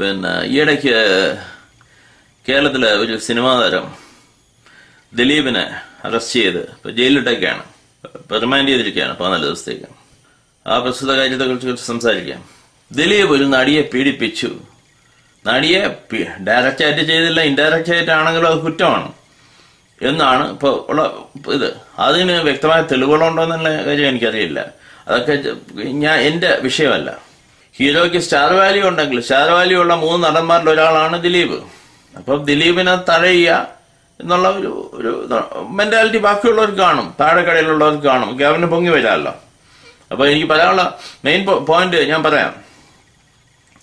പിന്നെ ഈയിടയ്ക്ക് കേരളത്തിലെ ഒരു സിനിമാ താരം ദിലീപിനെ അറസ്റ്റ് ചെയ്ത് ഇപ്പൊ ജയിലിലിട്ടൊക്കെയാണ് ഇപ്പൊ റിമാൻഡ് ചെയ്തിരിക്കുകയാണ് പതിനാല് ദിവസത്തേക്ക്. ആ പ്രസ്തുത കാര്യത്തെ കുറിച്ച് സംസാരിക്കാം. ദിലീപ് ഒരു നടിയെ പീഡിപ്പിച്ചു. നടിയെ ഡയറക്റ്റ് ആയിട്ട് ചെയ്തില്ല ഇൻഡയറക്റ്റ് ആയിട്ടാണെങ്കിലും അത് കുറ്റമാണ്. എന്നാണ് ഇപ്പോൾ ഉള്ള ഇത്. അതിന് വ്യക്തമായ തെളിവുകളുണ്ടോ എന്നുള്ള കാര്യം എനിക്കറിയില്ല. അതൊക്കെ ഞാൻ എന്റെ വിഷയമല്ല. ഹീറോയ്ക്ക് സ്റ്റാർ വാല്യൂ ഉണ്ടെങ്കിൽ സ്റ്റാർ വാല്യൂ ഉള്ള മൂന്ന് നടന്മാരിൽ ഒരാളാണ് ദിലീപ്. അപ്പം ദിലീപിനെ തഴയുക എന്നുള്ള ഒരു ഒരു മെന്റാലിറ്റി ബാക്കിയുള്ളവർക്ക് കാണും താഴെക്കടയിലുള്ളവർക്ക് കാണും. അവന് പൊങ്ങി വരാമല്ലോ. അപ്പൊ എനിക്ക് പറയാനുള്ള മെയിൻ പോയിന്റ് ഞാൻ പറയാം.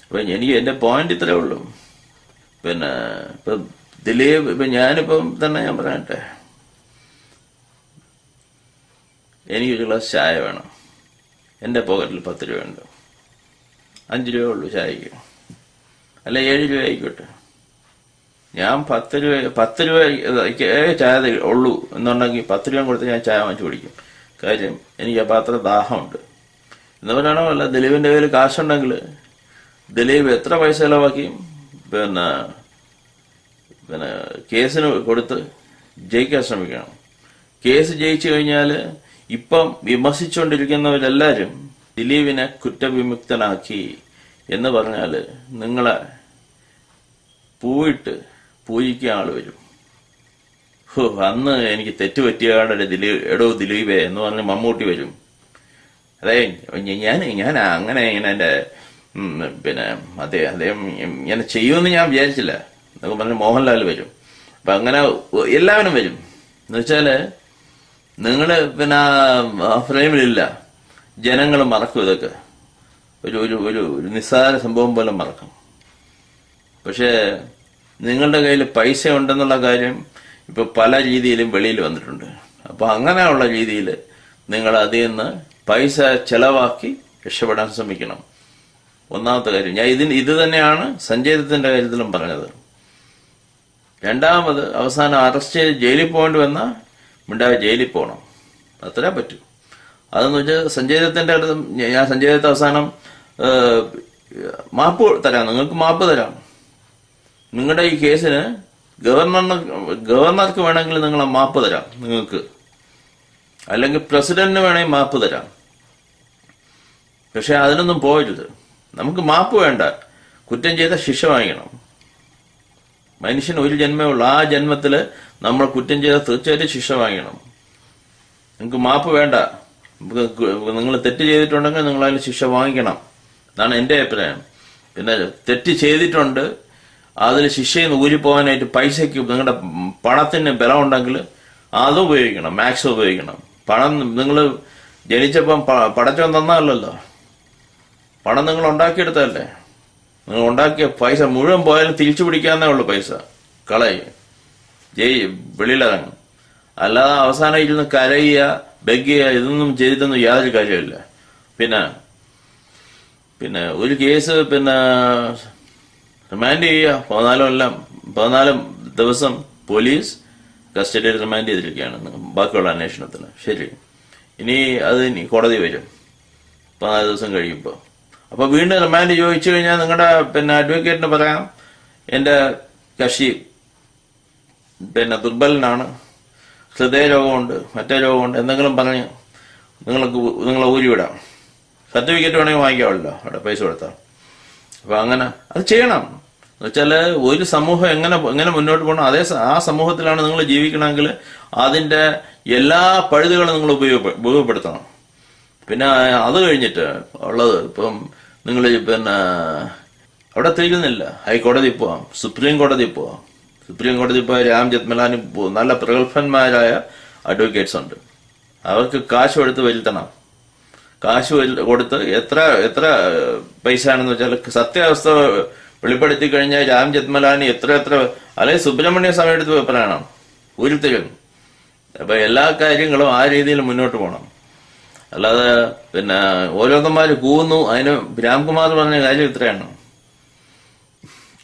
അപ്പൊ എനിക്ക് എന്റെ പോയിന്റ് ഇത്രേ ഉള്ളൂ. പിന്നെ ഇപ്പൊ ദിലീപ് ഇപ്പൊ ഞാനിപ്പം തന്നെ ഞാൻ പറയട്ടെ. എനിക്കൊരു ഗ്ലാസ് ചായ വേണം. എന്റെ പോക്കറ്റിൽ പത്ത് രൂപയുണ്ട്. അഞ്ച് രൂപ ഉള്ളൂ ചായക്ക്. അല്ല ഏഴ് രൂപ ആയിക്കോട്ടെ. ഞാൻ പത്ത് രൂപ പത്ത് രൂപ ചായ ഉള്ളൂ എന്നുണ്ടെങ്കിൽ പത്ത് രൂപ കൊടുത്ത് ഞാൻ ചായ വാങ്ങിച്ചു കുടിക്കും. കാര്യം എനിക്ക് ആ പാത്രം ദാഹമുണ്ട്. എന്ന് പറയണോ അല്ല ദിലീപിന്റെ കയ്യിൽ കാശുണ്ടെങ്കിൽ ദിലീപ് എത്ര പൈസ ചിലവാക്കിയും പിന്നെ പിന്നെ കേസിന് കൊടുത്ത് ജയിക്കാൻ ശ്രമിക്കണം. കേസ് ജയിച്ചു കഴിഞ്ഞാൽ ഇപ്പം വിമർശിച്ചുകൊണ്ടിരിക്കുന്നവരെല്ലാവരും ദിലീപിനെ കുറ്റവിമുക്തനാക്കി എന്ന് പറഞ്ഞാൽ നിങ്ങളെ പൂവിട്ട് പൂജിക്കാൻ ആൾ വരും. ഹോ അന്ന് എനിക്ക് തെറ്റുപറ്റിയാടെ ദിലീപ് എടോ ദിലീപേ എന്ന് പറഞ്ഞ് മമ്മൂട്ടി വരും. അതെ ഞാൻ ഞാൻ അങ്ങനെ ഇങ്ങനെ എന്റെ പിന്നെ അതെ അദ്ദേഹം ഇങ്ങനെ ചെയ്യുമെന്ന് ഞാൻ വിചാരിച്ചില്ല. എന്നൊക്കെ പറഞ്ഞ് മോഹൻലാൽ വരും. അപ്പൊ അങ്ങനെ എല്ലാവരും വരും. എന്ന് വെച്ചാൽ നിങ്ങൾ പിന്നെ ഫ്രെയിമിലില്ല. ജനങ്ങൾ മറക്കും ഇതൊക്കെ. ഒരു ഒരു ഒരു ഒരു നിസ്സാര സംഭവം പോലെ മറക്കും. പക്ഷേ നിങ്ങളുടെ കയ്യിൽ പൈസ ഉണ്ടെന്നുള്ള കാര്യം ഇപ്പൊ പല രീതിയിലും വെളിയിൽ വന്നിട്ടുണ്ട്. അപ്പൊ അങ്ങനെയുള്ള രീതിയിൽ നിങ്ങൾ അതിൽ നിന്ന് പൈസ ചെലവാക്കി രക്ഷപ്പെടാൻ ശ്രമിക്കണം. ഒന്നാമത്തെ കാര്യം ഞാൻ ഇതിന് ഇത് തന്നെയാണ് സഞ്ജയ് കാര്യത്തിലും പറഞ്ഞത്. രണ്ടാമത് അവസാനം അറസ്റ്റ് ചെയ്ത് ജയിലിൽ പോകേണ്ടി വന്നാൽ മിണ്ടാതെ ജയിലിൽ പോകണം. അത്രേ പറ്റൂ. അതെന്ന് വെച്ചാൽ സഞ്ജയ് ദത്തിന്റെ അടുത്ത് ഞാൻ സഞ്ജയ് ദത്ത് അവസാനം മാപ്പ് തരാം നിങ്ങൾക്ക് മാപ്പ് തരാം. നിങ്ങളുടെ ഈ കേസിന് ഗവർണറിന് ഗവർണർക്ക് വേണമെങ്കിൽ നിങ്ങൾ മാപ്പ് തരാം നിങ്ങൾക്ക്. അല്ലെങ്കിൽ പ്രസിഡന്റിന് വേണമെങ്കിൽ മാപ്പ് തരാം. പക്ഷെ അതിനൊന്നും പോകരുത് നമുക്ക് മാപ്പ് വേണ്ട. കുറ്റം ചെയ്ത ശിക്ഷ വാങ്ങിക്കണം. മനുഷ്യൻ ഒരു ജന്മേ ഉള്ളൂ. ആ ജന്മത്തിൽ നമ്മൾ കുറ്റം ചെയ്ത തീർച്ചയായിട്ടും ശിക്ഷ വാങ്ങിക്കണം. നിങ്ങൾക്ക് മാപ്പ് വേണ്ട. നിങ്ങൾ തെറ്റ് ചെയ്തിട്ടുണ്ടെങ്കിൽ നിങ്ങൾ അതിന് ശിക്ഷ വാങ്ങിക്കണം. എന്നാണ് എന്റെ അഭിപ്രായം. പിന്നെ തെറ്റ് ചെയ്തിട്ടുണ്ട് അതിൽ ശിക്ഷയിൽ നിന്ന് ഊരിപ്പോകാനായിട്ട് പൈസയ്ക്ക് നിങ്ങളുടെ പണത്തിന് ബലം ഉണ്ടെങ്കിൽ അതും ഉപയോഗിക്കണം മാക്സ് ഉപയോഗിക്കണം. പണം നിങ്ങൾ ജനിച്ചപ്പം പടച്ചോൻ തന്നല്ലോ പണം നിങ്ങൾ ഉണ്ടാക്കിയെടുത്തല്ലേ നിങ്ങൾ ഉണ്ടാക്കിയ പൈസ മുഴുവൻ പോയാലും തിരിച്ചു പിടിക്കാന്നേ ഉള്ളൂ പൈസ. കളയും. ജയ് വെളിയിലിറങ്ങും. അല്ലാതെ അവസാനം ഇരുന്ന് കരയുക ബെഗുക ഇതൊന്നും ചെയ്തൊന്നും യാതൊരു കാര്യമില്ല പിന്നെ പിന്നെ ഒരു കേസ് പിന്നെ റിമാൻഡ് ചെയ്യുക. പതിനാലും എല്ലാം പതിനാലും ദിവസം പോലീസ് കസ്റ്റഡിയിൽ റിമാൻഡ് ചെയ്തിരിക്കുകയാണ്. ബാക്കിയുള്ള അന്വേഷണത്തിന്. ശരി. ഇനി അത് ഇനി കോടതി വരും. പതിനാല് ദിവസം കഴിയുമ്പോൾ അപ്പൊ വീണ്ടും റിമാൻഡ് ചോദിച്ചു കഴിഞ്ഞാൽ നിങ്ങളുടെ പിന്നെ അഡ്വക്കേറ്റിന് പറയാം. എന്റെ കക്ഷി പിന്നെ ദുർബലനാണ്. ഹൃദയരോഗമുണ്ട് മറ്റേ രോഗമുണ്ട് എന്തെങ്കിലും പറഞ്ഞ് നിങ്ങൾക്ക് നിങ്ങളെ ഊരിവിടാം. സർട്ടിഫിക്കറ്റ് വേണമെങ്കിൽ വാങ്ങിക്കാവല്ലോ അവിടെ പൈസ കൊടുത്താൽ. അപ്പൊ അങ്ങനെ അത് ചെയ്യണം. എന്നുവെച്ചാൽ ഒരു സമൂഹം എങ്ങനെ എങ്ങനെ മുന്നോട്ട് പോകണം അതേ ആ സമൂഹത്തിലാണ് നിങ്ങൾ ജീവിക്കണമെങ്കിൽ അതിന്റെ എല്ലാ പഴുതുകളും നിങ്ങൾ ഉപയോഗ ഉപയോഗപ്പെടുത്തണം. പിന്നെ അത് കഴിഞ്ഞിട്ട് ഉള്ളത് ഇപ്പം നിങ്ങൾ പിന്നെ അവിടെ തീരുന്നില്ല ഹൈക്കോടതി പോവാം സുപ്രീം കോടതി പോവാം. സുപ്രീം കോടതി പോയ രാം ജത്മലാനി നല്ല പ്രഗത്ഭന്മാരായ അഡ്വക്കേറ്റ്സ് ഉണ്ട്. അവർക്ക് കാശ് കൊടുത്ത് വരുത്തണം കാശ് കൊടുത്ത് എത്ര എത്ര പൈസ ആണെന്ന് വെച്ചാൽ സത്യാവസ്ഥ വെളിപ്പെടുത്തി കഴിഞ്ഞാൽ രാം ജത്മലാനി എത്ര എത്ര അല്ലെങ്കിൽ സുബ്രഹ്മണ്യ സമയത്ത് പറയണം ഉരുത്തരും അപ്പൊ എല്ലാ കാര്യങ്ങളും ആ രീതിയിൽ മുന്നോട്ട് പോകണം അല്ലാതെ പിന്നെ ഓരോന്നന്മാര് കൂവുന്നു. അതിന് രാംകുമാർ പറഞ്ഞ കാര്യം ഇത്രയാണ്.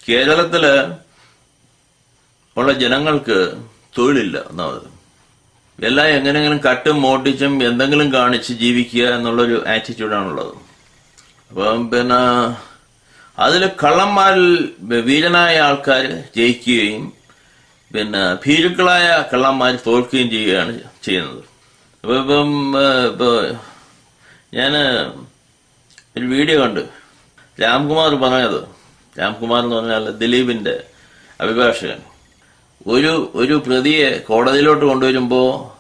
കേരളത്തിൽ ഉള്ള ജനങ്ങൾക്ക് തൊഴിലില്ല ഒന്നാമത്. എല്ലാം എങ്ങനെയെങ്കിലും കട്ടും മോട്ടിച്ചും എന്തെങ്കിലും കാണിച്ച് ജീവിക്കുക എന്നുള്ളൊരു ആറ്റിറ്റ്യൂഡാണുള്ളത് അപ്പം പിന്നെ അതിൽ കള്ളന്മാരിൽ വീരനായ ആൾക്കാർ ജയിക്കുകയും പിന്നെ ഭീരുക്കളായ കള്ളന്മാർ തോൽക്കുകയും ചെയ്യുകയാണ് ചെയ്യുന്നത്. അപ്പം ഇപ്പം ഇപ്പോൾ ഞാൻ ഒരു വീഡിയോ കണ്ടു. രാംകുമാർ പറഞ്ഞത്. രാംകുമാർ എന്ന് പറഞ്ഞാൽ ദിലീപിന്റെ അഭിഭാഷകൻ. ഒരു ഒരു പ്രതിയെ കോടതിയിലോട്ട് കൊണ്ടുവരുമ്പോൾ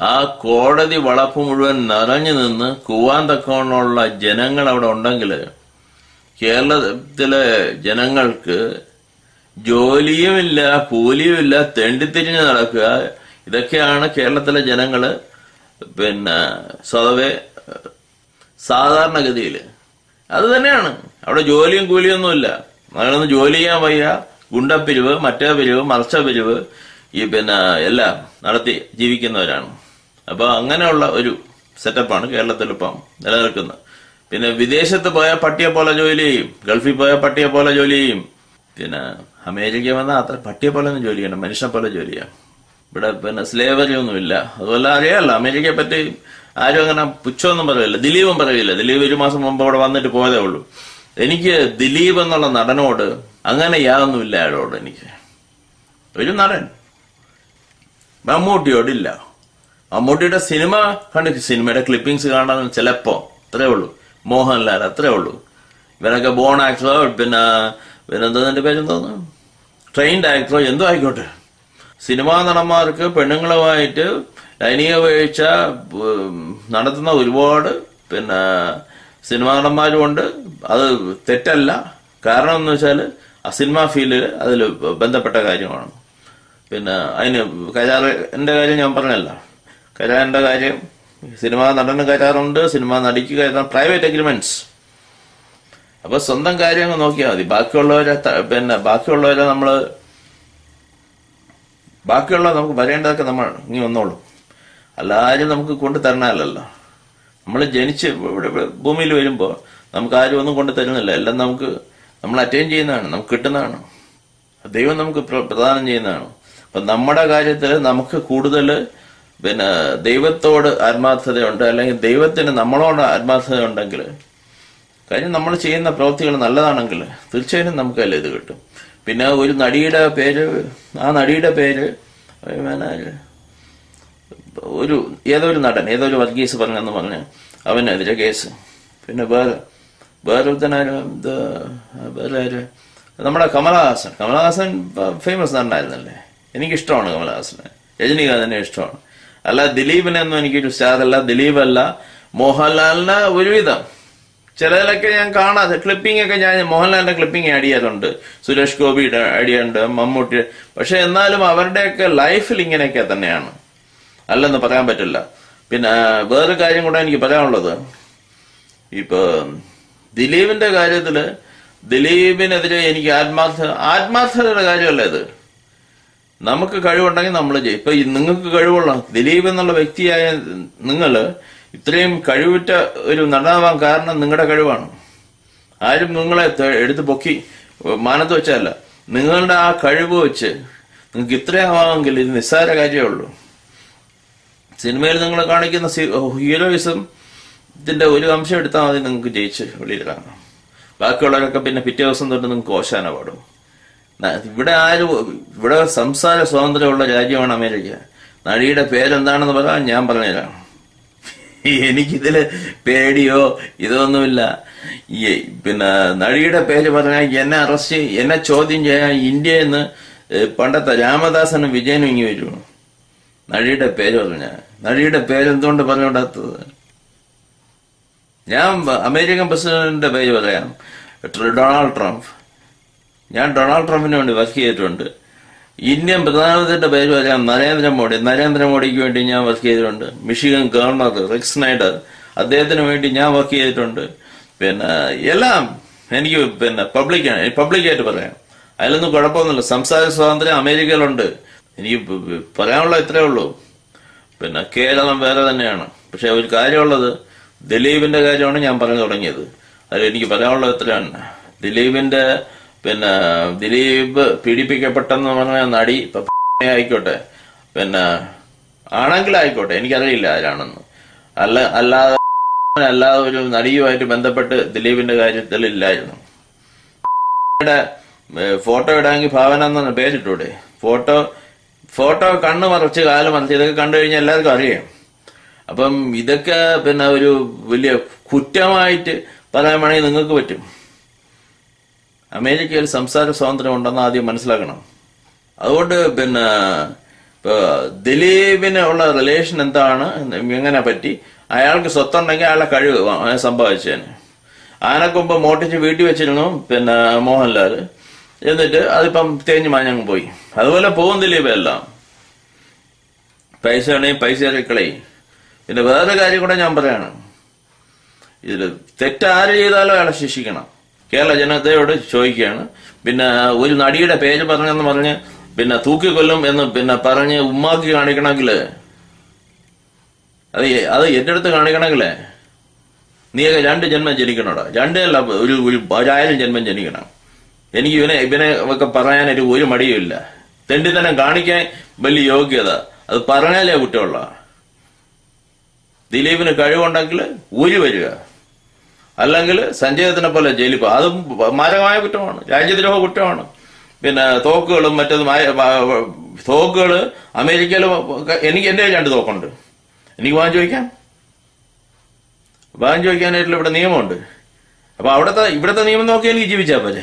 ആ കോടതി വളപ്പ് മുഴുവൻ നിറഞ്ഞു നിന്ന് കൂവാൻ തക്കവണ്ണമുള്ള ജനങ്ങൾ അവിടെ ഉണ്ടെങ്കിൽ കേരളത്തിലെ ജനങ്ങൾക്ക് ജോലിയുമില്ല കൂലിയുമില്ല തെണ്ടിത്തിരിഞ്ഞ് നടക്കുക. ഇതൊക്കെയാണ് കേരളത്തിലെ ജനങ്ങൾ പിന്നെ സ്വതവേ സാധാരണഗതിയിൽ അത് തന്നെയാണ്. അവിടെ ജോലിയും കൂലിയൊന്നുമില്ല. നമ്മളൊന്ന് ജോലി ചെയ്യാൻ വയ്യ. ഗുണ്ടപ്പിരിവ് മറ്റേ പിരിവ് മറച്ച പിരിവ് ഈ പിന്നെ എല്ലാം നടത്തി ജീവിക്കുന്നവരാണ്. അപ്പോൾ അങ്ങനെയുള്ള ഒരു സെറ്റപ്പാണ് കേരളത്തിൽ ഇപ്പം നിലനിൽക്കുന്നത്. പിന്നെ വിദേശത്ത് പോയ പട്ടിയെ പോലെ ജോലി ചെയ്യും. ഗൾഫിൽ പോയ പട്ടിയെ പോലെ ജോലി ചെയ്യും. പിന്നെ അമേരിക്ക വന്നാൽ അത്ര പട്ടിയെ പോലെ ഒന്നും ജോലി ചെയ്യണം മനുഷ്യനെ പോലെ ജോലി ചെയ്യാം. ഇവിടെ പിന്നെ സ്ലേവറി ഒന്നുമില്ല അതുപോലെ അറിയാമല്ലോ അമേരിക്കയെ പറ്റി ആരും അങ്ങനെ പുച്ഛമൊന്നും പറയില്ല ദിലീപും പറയില്ല. ദിലീപ് ഒരു മാസം മുമ്പ് അവിടെ വന്നിട്ട് പോയതേ ഉള്ളൂ. എനിക്ക് ദിലീപ് എന്നുള്ള നടനോട് അങ്ങനെ യാതൊന്നുമില്ല അയാളോട് എനിക്ക്. ഒരു നടൻ. മമ്മൂട്ടിയോടില്ല. മമ്മൂട്ടിയുടെ സിനിമ കണ്ടു സിനിമയുടെ ക്ലിപ്പിംഗ്സ് കാണാൻ ചിലപ്പോ അത്രേ ഉള്ളൂ. മോഹൻലാൽ അത്രേ ഉള്ളൂ. ഇവരൊക്കെ ബോൺ ആക്ടറോ പിന്നെ പിന്നെന്താ എന്റെ പേരെന്തോന്ന്? ട്രെയിൻഡ് ആക്ടറോ എന്തോ ആയിക്കോട്ടെ. സിനിമാ നടന്മാർക്ക് പെണ്ണുങ്ങളുമായിട്ട് ലൈംഗിക വീഴ്ച നടത്തുന്ന ഒരുപാട് പിന്നെ സിനിമാ നടന്മാരുമുണ്ട്. അത് തെറ്റല്ല. കാരണം എന്ന് വെച്ചാൽ ആ സിനിമാ ഫീൽഡിൽ അതിൽ ബന്ധപ്പെട്ട കാര്യമാണ്. പിന്നെ അതിന് കരാറിന്റെ കാര്യം ഞാൻ പറഞ്ഞല്ല. കരാറിന്റെ കാര്യം സിനിമാ നടന് കരാറുണ്ട് സിനിമ നടിക്ക് കരാർ പ്രൈവറ്റ് അഗ്രിമെന്റ്സ് അപ്പോൾ സ്വന്തം കാര്യങ്ങൾ നോക്കിയാൽ മതി. ബാക്കിയുള്ളവരെ പിന്നെ ബാക്കിയുള്ളവരെ നമ്മൾ ബാക്കിയുള്ള നമുക്ക് വരേണ്ടതൊക്കെ നമ്മൾ ഇനി വന്നോളൂ. അല്ലാരും നമുക്ക് കൊണ്ടു തരണമല്ലല്ലോ. നമ്മൾ ജനിച്ച് ഇവിടെ ഭൂമിയിൽ വരുമ്പോൾ നമുക്ക് ആരും ഒന്നും കൊണ്ടു തരുന്നില്ല. എല്ലാം നമുക്ക് നമ്മൾ അറ്റൈൻ ചെയ്യുന്നതാണ് നമുക്ക് കിട്ടുന്നതാണ്. ദൈവം നമുക്ക് പ്ര- പ്രദാനം ചെയ്യുന്നതാണ്. അപ്പൊ നമ്മുടെ കാര്യത്തിൽ നമുക്ക് കൂടുതൽ പിന്നെ ദൈവത്തോട് ആത്മാർത്ഥതയുണ്ട് അല്ലെങ്കിൽ ദൈവത്തിന് നമ്മളോട് ആത്മാർത്ഥത ഉണ്ടെങ്കിൽ കാര്യം നമ്മൾ ചെയ്യുന്ന പ്രവൃത്തികൾ നല്ലതാണെങ്കിൽ തീർച്ചയായും നമുക്ക് അതിൽ ഇത് കിട്ടും. പിന്നെ ഒരു നടിയുടെ പേര് ആ നടിയുടെ പേര് ഒരു ഏതൊരു നടൻ ഏതൊരു വർഗീസ് പറഞ്ഞെന്ന് പറഞ്ഞ് അവനെതിരെ കേസ്. പിന്നെ വേറെ വേറൊരുത്തനാരും ഇത് വേറെ ആര് നമ്മുടെ കമലഹാസൻ. കമലഹാസൻ ഫേമസ് നടനായിരുന്നല്ലേ? എനിക്കിഷ്ടമാണ് കമലഹാസനെ. രജനീകാന്തിനെ ഇഷ്ടമാണ്. അല്ല എനിക്കൊരു എനിക്ക് അല്ല ദിലീപ് അല്ല മോഹൻലാലിന് ഒരുവിധം. ചിലതിലൊക്കെ ഞാൻ കാണാതെ ക്ലിപ്പിംഗ് ഒക്കെ ഞാൻ മോഹൻലാലിന്റെ ക്ലിപ്പിംഗ് ആഡ് ചെയ്യാറുണ്ട്. സുരേഷ് ഗോപിയുടെ ആഡ് ചെയ്യാറുണ്ട് മമ്മൂട്ടി പക്ഷെ എന്നാലും അവരുടെയൊക്കെ ലൈഫിൽ ഇങ്ങനെയൊക്കെ തന്നെയാണ്. അല്ലെന്ന് പറയാൻ പറ്റില്ല. പിന്നെ വേറൊരു കാര്യം കൂടെ എനിക്ക് പറയാനുള്ളത്. ഇപ്പൊ ദിലീപിന്റെ കാര്യത്തിൽ ദിലീപിനെതിരെ എനിക്ക് ആത്മാർത്ഥ ആത്മാർത്ഥതയുടെ കാര്യമല്ല ഇത്. നമുക്ക് കഴിവുണ്ടെങ്കിൽ നമ്മൾ ചെയ്യും. ഇപ്പൊ നിങ്ങൾക്ക് കഴിവുള്ള ദിലീപ് എന്നുള്ള വ്യക്തിയായ നിങ്ങൾ ഇത്രയും കഴിവുറ്റ ഒരു നടനാവാൻ കാരണം നിങ്ങളുടെ കഴിവാണ്. ആരും നിങ്ങളെ എടുത്ത് പൊക്കി മാനത്ത് വെച്ചല്ല നിങ്ങളുടെ ആ കഴിവ് വെച്ച് നിങ്ങൾക്ക് ഇത്രയാവാമെങ്കിൽ ഇത് നിസ്സാര കാര്യമേ ഉള്ളൂ. സിനിമയിൽ നിങ്ങൾ കാണിക്കുന്ന ഹീറോയിസം ഇതിന്റെ ഒരു അംശം എടുത്താൽ മതി നിങ്ങൾക്ക് ജയിച്ച് വെളിയിൽ കാണാം. ബാക്കിയുള്ളവരൊക്കെ പിന്നെ പിറ്റേ ദിവസം തൊട്ട് നിങ്ങൾക്ക് ഓശാന പാടും. ഇവിടെ ആരും ഇവിടെ സംസാര സ്വാതന്ത്ര്യമുള്ള രാജ്യമാണ് അമേരിക്ക. നടിയുടെ പേരെന്താണെന്ന് പറയാൻ ഞാൻ പറഞ്ഞുതരാം. എനിക്കിതിൽ പേടിയോ ഇതൊന്നുമില്ല. പിന്നെ നടിയുടെ പേര് പറഞ്ഞാൽ എന്നെ അറസ്റ്റ് എന്നെ ചോദ്യം ചെയ്യാൻ ഇന്ത്യ നിന്ന് പണ്ടത്തെ രാമദാസനും വിജയനും ഇങ്ങി വരും നടിയുടെ പേര് പറഞ്ഞ നടിയുടെ പേരെന്തുകൊണ്ട് പറഞ്ഞുകൊണ്ടാത്തത് ഞാൻ അമേരിക്കൻ പ്രസിഡന്റിന്റെ പേര് പറയാം. Donald Trump. ഞാൻ ഡൊണാൾഡ് ട്രംപിന് വേണ്ടി വർക്ക് ചെയ്തിട്ടുണ്ട്. ഇന്ത്യൻ പ്രധാനമന്ത്രിയുടെ പേര് പറയാം നരേന്ദ്രമോദി. നരേന്ദ്രമോദിക്ക് വേണ്ടി ഞാൻ വർക്ക് ചെയ്തിട്ടുണ്ട്. Michigan governor Rick Snyder. അദ്ദേഹത്തിന് വേണ്ടി ഞാൻ വർക്ക് ചെയ്തിട്ടുണ്ട്. പിന്നെ എല്ലാം എനിക്ക് പിന്നെ പബ്ലിക്കാണ് പബ്ലിക്കായിട്ട് പറയാം. അതിലൊന്നും കുഴപ്പമൊന്നുമില്ല. സംസാര സ്വാതന്ത്ര്യം അമേരിക്കയിലുണ്ട്. എനിക്ക് പറയാനുള്ള ഇത്രേ ഉള്ളൂ. പിന്നെ കേരളം വേറെ തന്നെയാണ്. പക്ഷെ ഒരു കാര്യമുള്ളത് ദിലീപിന്റെ കാര്യമാണ് ഞാൻ പറഞ്ഞു തുടങ്ങിയത്. അത് എനിക്ക് പറയാനുള്ള എത്രയാണ് ദിലീപിന്റെ പിന്നെ ദിലീപ് പീഡിപ്പിക്കപ്പെട്ടെന്ന് പറഞ്ഞ നടി ഇപ്പൊ ആയിക്കോട്ടെ പിന്നെ ആണെങ്കിലായിക്കോട്ടെ എനിക്കറിയില്ല ആരാണെന്ന്. അല്ല അല്ലാതെ അല്ലാതെ ഒരു നടിയുമായിട്ട് ബന്ധപ്പെട്ട് ദിലീപിന്റെ കാര്യത്തിൽ ഇല്ലായിരുന്നു. ഫോട്ടോ ഇടാമെങ്കിൽ ഭാവന എന്നാണ് പേരിട്ടൂടെ. ഫോട്ടോ ഫോട്ടോ കണ്ണ് മറച്ച് കാലം മറച്ച് ഇതൊക്കെ കണ്ടു കഴിഞ്ഞാൽ എല്ലാവർക്കും അറിയാം. അപ്പം ഇതൊക്കെ പിന്നെ ഒരു വലിയ കുറ്റമായിട്ട് പറയാൻ വേണമെങ്കിൽ നിങ്ങൾക്ക് പറ്റും. അമേരിക്കയിൽ സംസാര സ്വാതന്ത്ര്യം ഉണ്ടെന്ന് ആദ്യം മനസ്സിലാക്കണം. അതുകൊണ്ട് പിന്നെ ദിലീപിന് ഉള്ള റിലേഷൻ എന്താണ്? എങ്ങനെ പറ്റി? അയാൾക്ക് സ്വത്തുണ്ടെങ്കിൽ അയാളെ കഴിവ് സമ്പാദിച്ചതിന്. ആനക്കൊമ്പ് മോട്ടിച്ച് വീട്ടിൽ വെച്ചിരുന്നു പിന്നെ മോഹൻലാൽ എന്നിട്ട് അതിപ്പം തേഞ്ഞ് മാഞ്ഞങ്ങ് പോയി. അതുപോലെ പോകും ദിലീപ് എല്ലാം. പൈസ ആണെങ്കിൽ പൈസ കളയും. പിന്നെ വേറെ കാര്യം കൂടെ ഞാൻ പറയാണ്. ഇതിൽ തെറ്റാര് ചെയ്താലും അയാളെ ശിക്ഷിക്കണം. കേരള ജനതയോട് ചോദിക്കുകയാണ്. പിന്നെ ഒരു നടിയുടെ പേര് പറഞ്ഞെന്ന് പറഞ്ഞ് പിന്നെ തൂക്കിക്കൊല്ലും എന്ന് പിന്നെ പറഞ്ഞ് ഉമ്മാക്കി കാണിക്കണമെങ്കിൽ അത് അത് എന്റെ അടുത്ത് കാണിക്കണമെങ്കിലേ നീയൊക്കെ രണ്ട് ജന്മം ജനിക്കണോടാ? രണ്ടല്ല ഒരു ഒരു ഒരായിരം ജന്മം ജനിക്കണം. എനിക്ക് ഇവനെ ഇവനെ ഒക്കെ പറയാനൊരു ഒരു മടിയുമില്ല. തെണ്ടിത്തനം കാണിക്കാൻ വലിയ യോഗ്യത. അത് പറഞ്ഞാലേ കുറ്റമുള്ള. ദിലീപിന് കഴിവുണ്ടെങ്കിൽ ഊരി വരിക. അല്ലെങ്കിൽ സഞ്ജയത്തിനെ പോലെ ജയിലിൽ പോകുക അതും മാരകമായ കുറ്റമാണ്. രാജ്യദ്രോഹ കുറ്റമാണ്. പിന്നെ തോക്കുകളും മറ്റതും തോക്കുകൾ അമേരിക്കയിലും എനിക്ക് എന്റെ രണ്ട് തോക്കുണ്ട്. എനിക്ക് വാങ്ങി ചോദിക്കാം വാങ്ങി ചോദിക്കാനായിട്ടുള്ള ഇവിടെ നിയമമുണ്ട്. അപ്പൊ അവിടുത്തെ ഇവിടുത്തെ നിയമം നോക്കി എനിക്ക് ജീവിച്ചാൽ പോലെ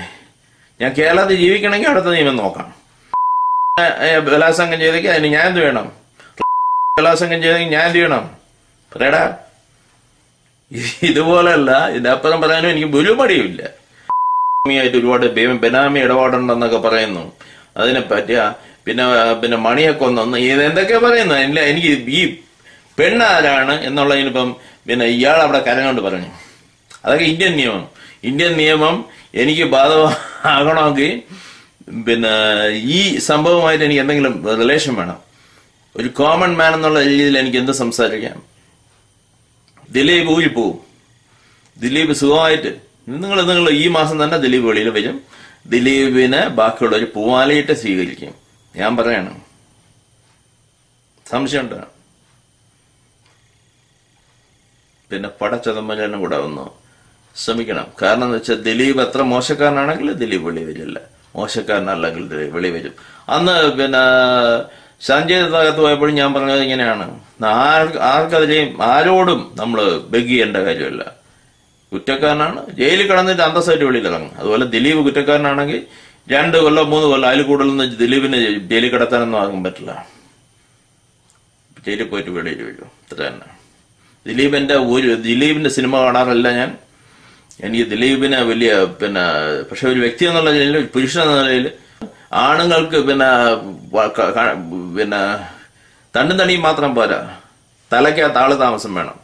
ഞാൻ കേരളത്തിൽ ജീവിക്കണമെങ്കിൽ അവിടുത്തെ നിയമം നോക്കാം ബലാസംഗം ചെയ്തെങ്കിൽ അതിന് ഞാൻ എന്ത് വേണം? ബലാസംഗം ചെയ്തെങ്കിൽ ഞാൻ എന്ത് ചെയ്യണം? പറയടാ ഇതുപോലല്ല. ഇതിന്റെ അപ്പുറം പറയാനും എനിക്ക് ഒരു മടിയുമില്ല. ആയിട്ട് ഒരുപാട് ബെനാമി ഇടപാടുണ്ടെന്നൊക്കെ പറയുന്നു. അതിനെ പറ്റിയ പിന്നെ പിന്നെ മണിയെ കൊന്നൊന്ന് ഇത് എന്തൊക്കെ പറയുന്നു എനിക്ക് ഈ പെണ്ണാരാണ് എന്നുള്ളതിനിപ്പം പിന്നെ ഇയാൾ അവിടെ കരഞ്ഞോണ്ട് പറഞ്ഞു. അതൊക്കെ ഇന്ത്യൻ നിയമം. ഇന്ത്യൻ നിയമം എനിക്ക് ബാധകമാകണമെങ്കിൽ പിന്നെ ഈ സംഭവമായിട്ട് എനിക്ക് എന്തെങ്കിലും റിലേഷൻ വേണം. ഒരു കോമൺ മാൻ എന്നുള്ള രീതിയിൽ എനിക്ക് എന്ത് സംസാരിക്കാം? ദിലീപ് ഊരിപ്പോവും ദിലീപ് സുഖമായിട്ട് നിങ്ങൾ നിങ്ങൾ ഈ മാസം തന്നെ ദിലീപ് വെളിയിൽ വരും. ദിലീപിനെ ബാക്കിയുള്ളവർ പൂവാലയിട്ട് സ്വീകരിക്കും. ഞാൻ പറയാണ്. സംശയമുണ്ട്? പിന്നെ പടച്ചതമ്പനും കൂടെ ഒന്ന് ശ്രമിക്കണം. കാരണം എന്ന് വെച്ചാൽ ദിലീപ് എത്ര മോശക്കാരനാണെങ്കിൽ ദിലീപ് വെളി വരില്ല. മോശക്കാരനല്ലെങ്കിൽ വെളി വരും. അന്ന് പിന്നെ സഞ്ജയത്തിനകത്ത് പോയപ്പോഴും ഞാൻ പറഞ്ഞത് ഇങ്ങനെയാണ്. ആർക്ക് ആർക്കതിലെയും ആരോടും നമ്മൾ ബെഗ് ചെയ്യേണ്ട കാര്യമല്ല. കുറ്റക്കാരനാണ്. ജയിലിൽ കിടന്നിട്ട് അന്തസ്സായിട്ട് വെളിയിൽ ഇറങ്ങും അതുപോലെ ദിലീപ് കുറ്റക്കാരനാണെങ്കിൽ രണ്ട് കൊല്ലം മൂന്ന് കൊല്ലം അതിൽ കൂടുതലൊന്നും ദിലീപിന് ജയിലിൽ കിടത്താനൊന്നും ആകാൻ പറ്റില്ല. ജയിലിൽ പോയിട്ട് വെളിയിൽ വരും. ഇത്ര തന്നെ. ദിലീപിന്റെ ഒരു ദിലീപിന്റെ സിനിമ കാണാറില്ല ഞാൻ. എനിക്ക് ദിലീപിനെ വലിയ പിന്നെ പക്ഷെ ഒരു വ്യക്തി എന്നുള്ള നിലയിൽ പുരുഷൻ എന്ന നിലയിൽ ആണുങ്ങൾക്ക് പിന്നെ പിന്നെ തണ്ടും തണിയും മാത്രം പോരാ. തലയ്ക്കകത്ത് ആൾ താമസം വേണം.